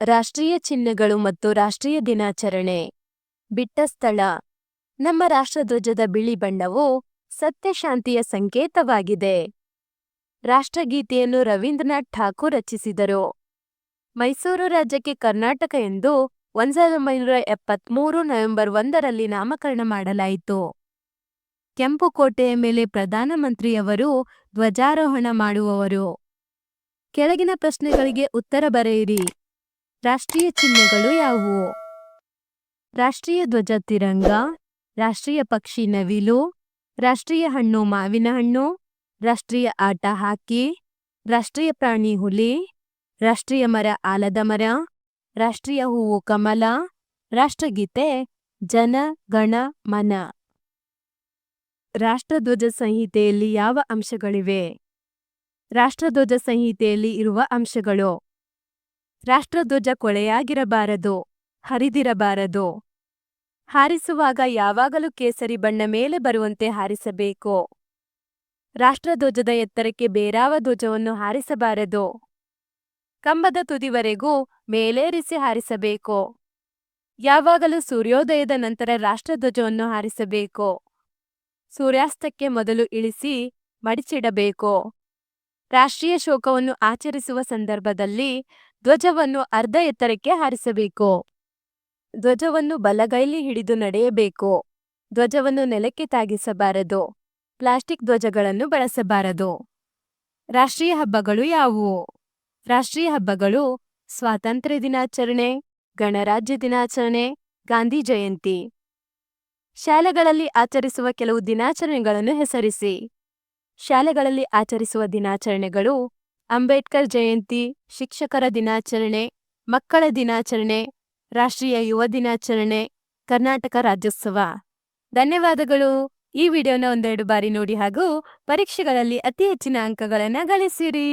ರಾಷ್ಟ್ರೀಯ ಚಿಹ್ನೆಗಳು ಮತ್ತು ರಾಷ್ಟ್ರೀಯ ದಿನಾಚರಣೆ. ಬಿಟ್ಟ ಸ್ಥಳ. ನಮ್ಮ ರಾಷ್ಟ್ರಧ್ವಜದ ಬಿಳಿ ಬಣ್ಣವು ಸತ್ಯಶಾಂತಿಯ ಸಂಕೇತವಾಗಿದೆ. ರಾಷ್ಟ್ರಗೀತೆಯನ್ನು ರವೀಂದ್ರನಾಥ್ ಠಾಕೂರ್ ರಚಿಸಿದರು. ಮೈಸೂರು ರಾಜ್ಯಕ್ಕೆ ಕರ್ನಾಟಕ ಎಂದು ಒಂದು ಸಾವಿರದ ಒಂಬೈನೂರ ಎಪ್ಪತ್ಮೂರು ನವೆಂಬರ್ ಒಂದರಲ್ಲಿ ನಾಮಕರಣ ಮಾಡಲಾಯಿತು. ಕೆಂಪು ಕೋಟೆಯ ಮೇಲೆ ಪ್ರಧಾನಮಂತ್ರಿಯವರು ಧ್ವಜಾರೋಹಣ ಮಾಡುವವರು. ಕೆಳಗಿನ ಪ್ರಶ್ನೆಗಳಿಗೆ ಉತ್ತರ ಬರೆಯಿರಿ. ರಾಷ್ಟ್ರೀಯ ಚಿಹ್ನೆಗಳು ಯಾವುವು? ರಾಷ್ಟ್ರೀಯ ಧ್ವಜ ತಿರಂಗ, ರಾಷ್ಟ್ರೀಯ ಪಕ್ಷಿ ನವಿಲು, ರಾಷ್ಟ್ರೀಯ ಹಣ್ಣು ಮಾವಿನ ಹಣ್ಣು, ರಾಷ್ಟ್ರೀಯ ಆಟ ಹಾಕಿ, ರಾಷ್ಟ್ರೀಯ ಪ್ರಾಣಿ ಹುಲಿ, ರಾಷ್ಟ್ರೀಯ ಮರ ಆಲದ ಮರ, ರಾಷ್ಟ್ರೀಯ ಹೂವು ಕಮಲ, ರಾಷ್ಟ್ರಗೀತೆ ಜನ, ಗಣ, ಮನ. ರಾಷ್ಟ್ರಧ್ವಜ ಸಂಹಿತೆಯಲ್ಲಿ ಯಾವ ಅಂಶಗಳಿವೆ? ರಾಷ್ಟ್ರಧ್ವಜ ಸಂಹಿತೆಯಲ್ಲಿ ಇರುವ ಅಂಶಗಳು. ರಾಷ್ಟ್ರಧ್ವಜ ಕೊಳೆಯಾಗಿರಬಾರದು, ಹರಿದಿರಬಾರದು. ಹಾರಿಸುವಾಗ ಯಾವಾಗಲೂ ಕೇಸರಿ ಬಣ್ಣ ಮೇಲೆ ಬರುವಂತೆ ಹಾರಿಸಬೇಕು. ರಾಷ್ಟ್ರಧ್ವಜದ ಎತ್ತರಕ್ಕೆ ಬೇರಾವ ಧ್ವಜವನ್ನು ಹಾರಿಸಬಾರದು. ಕಂಬದ ತುದಿವರೆಗೂ ಮೇಲೇರಿಸಿ ಹಾರಿಸಬೇಕು. ಯಾವಾಗಲೂ ಸೂರ್ಯೋದಯದ ನಂತರ ರಾಷ್ಟ್ರಧ್ವಜವನ್ನು ಹಾರಿಸಬೇಕು. ಸೂರ್ಯಾಸ್ತಕ್ಕೆ ಮೊದಲು ಇಳಿಸಿ ಮಡಿಚಿಡಬೇಕು. ರಾಷ್ಟ್ರೀಯ ಶೋಕವನ್ನು ಆಚರಿಸುವ ಸಂದರ್ಭದಲ್ಲಿ ಧ್ವಜವನ್ನು ಅರ್ಧ ಎತ್ತರಕ್ಕೆ ಹಾರಿಸಬೇಕು. ಧ್ವಜವನ್ನು ಬಲಗೈಲಿ ಹಿಡಿದು ನಡೆಯಬೇಕು. ಧ್ವಜವನ್ನು ನೆಲಕ್ಕೆ ತಾಗಿಸಬಾರದು. ಪ್ಲಾಸ್ಟಿಕ್ ಧ್ವಜಗಳನ್ನು ಬಳಸಬಾರದು. ರಾಷ್ಟ್ರೀಯ ಹಬ್ಬಗಳು ಯಾವುವು? ರಾಷ್ಟ್ರೀಯ ಹಬ್ಬಗಳು ಸ್ವಾತಂತ್ರ್ಯ ದಿನಾಚರಣೆ, ಗಣರಾಜ್ಯ ದಿನಾಚರಣೆ, ಗಾಂಧಿ ಜಯಂತಿ. ಶಾಲೆಗಳಲ್ಲಿ ಆಚರಿಸುವ ಕೆಲವು ದಿನಾಚರಣೆಗಳನ್ನು ಹೆಸರಿಸಿ. ಶಾಲೆಗಳಲ್ಲಿ ಆಚರಿಸುವ ದಿನಾಚರಣೆಗಳು ಅಂಬೇಡ್ಕರ್ ಜಯಂತಿ, ಶಿಕ್ಷಕರ ದಿನಾಚರಣೆ, ಮಕ್ಕಳ ದಿನಾಚರಣೆ, ರಾಷ್ಟ್ರೀಯ ಯುವ ದಿನಾಚರಣೆ, ಕರ್ನಾಟಕ ರಾಜ್ಯೋತ್ಸವ. ಧನ್ಯವಾದಗಳು. ಈ ವಿಡಿಯೋನ ಒಂದೆರಡು ಬಾರಿ ನೋಡಿ ಹಾಗೂ ಪರೀಕ್ಷೆಗಳಲ್ಲಿ ಅತಿ ಹೆಚ್ಚಿನ ಅಂಕಗಳನ್ನು ಗಳಿಸಿರಿ.